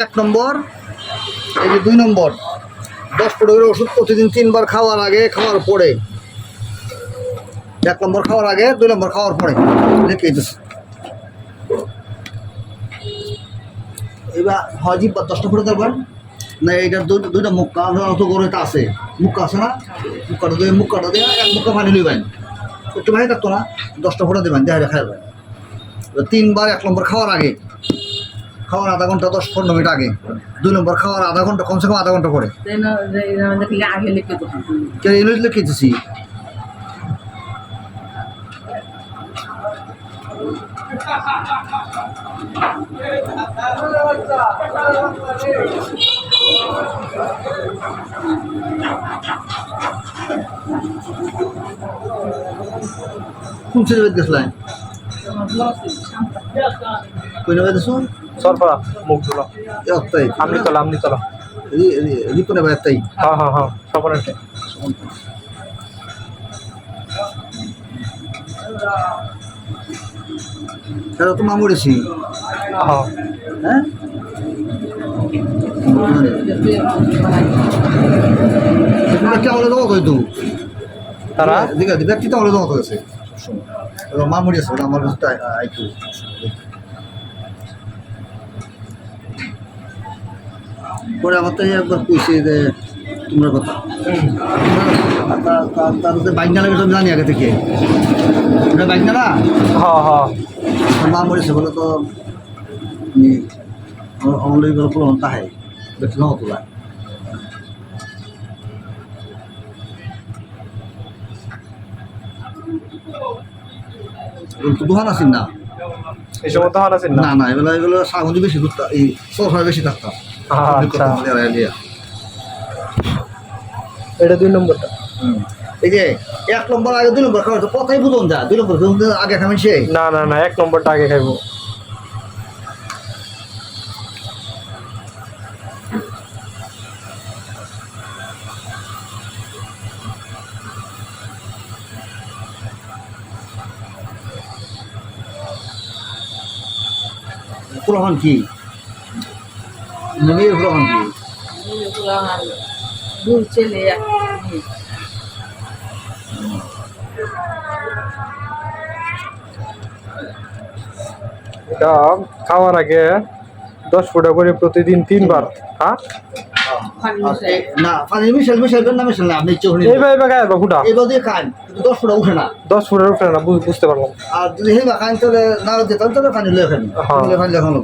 এক নম্বর, এই যে দুই নম্বর, দশ ফুট ওষুধ প্রতিদিন তিনবার খাওয়ার আগে, খাওয়ার পরে। এক নম্বর খাওয়ার আগে, দুই নম্বর খাওয়ার পরে। লিখে এবার হজিব বা দশটা ফুটে দেবেন না এইটার দুই- দুইটা মুক্কা অত করে এটা আছে। মুক্কা আছে না? মুক্কাটা দিয়ে মুক্কাটা দিয়ে, এক মুক্কা পানি লইবেন। একটু ভাই থাকতো না, দশটা ফুটে দেবেন দেখায় খাইবেন। তিনবার এক নম্বর খাওয়ার আগে। খাওয়ার আধা ঘণ্টা দশ পনেরো মিনিট আগে। দুই নম্বর খাওয়ার আধা ঘণ্টা কমসে কম আধা ঘণ্টা পরে। কেন এলো লিখেছি? কোন ছেলে গেছিলেন নেবে দেছো সরফরা মুখগুলো। আমনিতলা আমনিতলা। রিপনে ভাই অত্যাই হ্যাঁ হ্যাঁ হ্যাঁ সফরেন্টে তারা তো মামুড়েছি হ্যাঁ। হ্যাঁ? আমলে দেওয়া হয়তো তারা? দিকে ব্যক্তি তো আমলে দেওয়া এবার মামুড়ি আছে আমার আইটু পরে আমার তো একবার কইছে যে তোমরা কথা। তার- বাইক না লাগে সব জানি আগে থেকে। ওটা বাইক না? না হ্যাঁ হ্যাঁ মা মরেছে বলে তো অনলাইন করে পুরো তাহে। দেখতে নাও তোলা। তো দোকান আছেন না? এই সময় তো হার আছেন না? না এগুলো সাগঞ্জি বেশি ঘুরতাম এই সরফায় বেশি থাকতাম। আচ্ছা। এটা দুই নম্বরটা। এই যে এক নম্বর আগে দুই নম্বর খাওয়া কথাই বুঝুন যা দুই নম্বর আগে খাবেন সে না না না এক নম্বরটা আগে খাইবো। কি? দুই ছেলে এটা খাওয়ার আগে দশ ফুটা করে প্রতিদিন তিনবার হ্যাঁ? পানি আর না পানি মিশাল মিশাইবেন না মিশাল না আপনি ইচ্ছে করে এইভাবে এইভাবে ফুটা? এবার দিয়ে খান দশ ফুটা উঠে না। দশ ফুটের উঠে না বুঝ- বুঝতে পারলাম। আর যদি হেবা খান তাহলে না যেতাম তাহলে পানি লয়ে খান হ্যাঁ। পানি লেখানো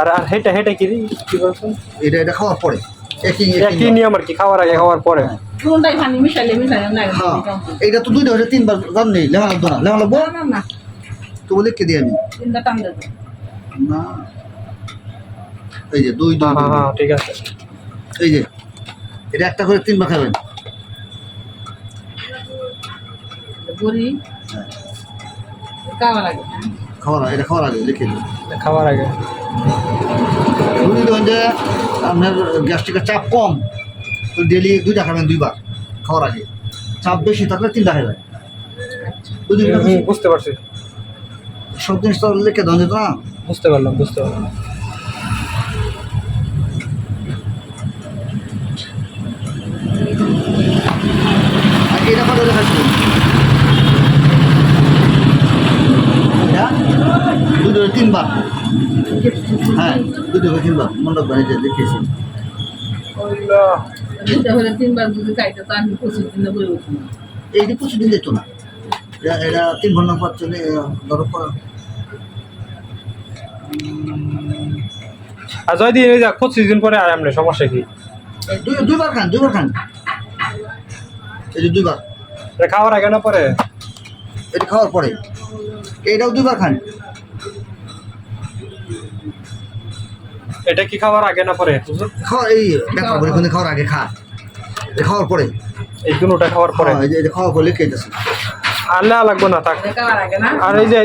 আর আর হেটা হেটা কি রে? কি বলছেন এটা এটা খাওয়ার পরে। একই একই নিয়ম আর কি খাওয়ার আগে খাওয়ার পরে। কোনটাই পানি মিশাইলে না হ্যাঁ এইটা তো দুইটা হচ্ছে তিনবার জান নেই লেখা লাগতো না লেখা লাগবো? না না তো বলে কে দিই আমি তিনটা টান দেবো। না। এই যে দুই দুই হ্যাঁ হ্যাঁ হ্যাঁ ঠিক আছে। দুই। এই যে এটা একটা করে তিনবার খাবেন। বড়ি। হ্যাঁ। খাওয়া লাগে হ্যাঁ। খাওয়ার আগে- এটা খাওয়ার আগে লিখে দিন। খাওয়ার আগে। যে আপনার গ্যাস্ট্রিকের চাপ কম তো ডেলি দুইটা খাবেন দুইবার খাওয়ার আগে। চাপ বেশি থাকলে তিনটা খাবেন। বুঝতে পারছি। সব জিনিস তো লিখে দেওয়া যেত না। বুঝতে পারলাম বুঝতে পারলাম। আর এটা কত করে খাচ্ছেন এটা দুটো করে তিনবার। হ্যাঁ দুটো করে তিনবার মন্ডপ রাখবেন এই যে দেখেছি দুইটা হলে তিনবার যদি খাইতে তো আমি পঁচিশ দিন বলে উঠি এইটি প্রচুর দিন যেত না এটা এটা তিন ঘণ্টা পর চলে ধরো পর- আর যদি এই যাক পঁচিশ দিন পরে আর এমনি সমস্যা কি? দুই দুইবার খান দুইবার খান। এই যে দুইবার। এটা খাওয়ার আগে না পরে? এটা খাওয়ার পরে। এইটাও দুইবার খান। এটা কি খাওয়ার আগে না পরে? খাওয়া এই দেখা বলে কিন্তু খাওয়ার আগে খা। খাওয়ার পরে। এই দুটোটা খাওয়ার পরে? হ্যাঁ, এই যে এটা খাওয়ার পরে লিখে আনলে আর লাগবে না থাক। এটা খাওয়ার আগে না? আর এই যে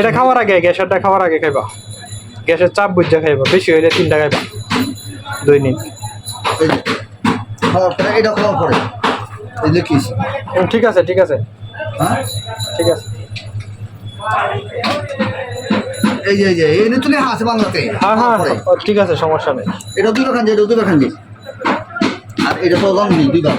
এটা খাওয়ার আগে গ্যাসেরটা খাওয়ার আগে খাইবা। গ্যাসের চাপ বুঝে খাইবা বেশি হইলে তিনটা খাইবা। দৈনিক পরে এটা খাওয়ার পরে। ঠিক আছে ঠিক আছে। হ্যাঁ? ঠিক আছে। এই যে এই যে এই নিতুলে আছে বাংলাতে। হ্যাঁ হ্যাঁ ঠিক আছে সমস্যা নেই। এটা দুইবার খান এটা দুইবার খান আর এটা তো লং দুইবার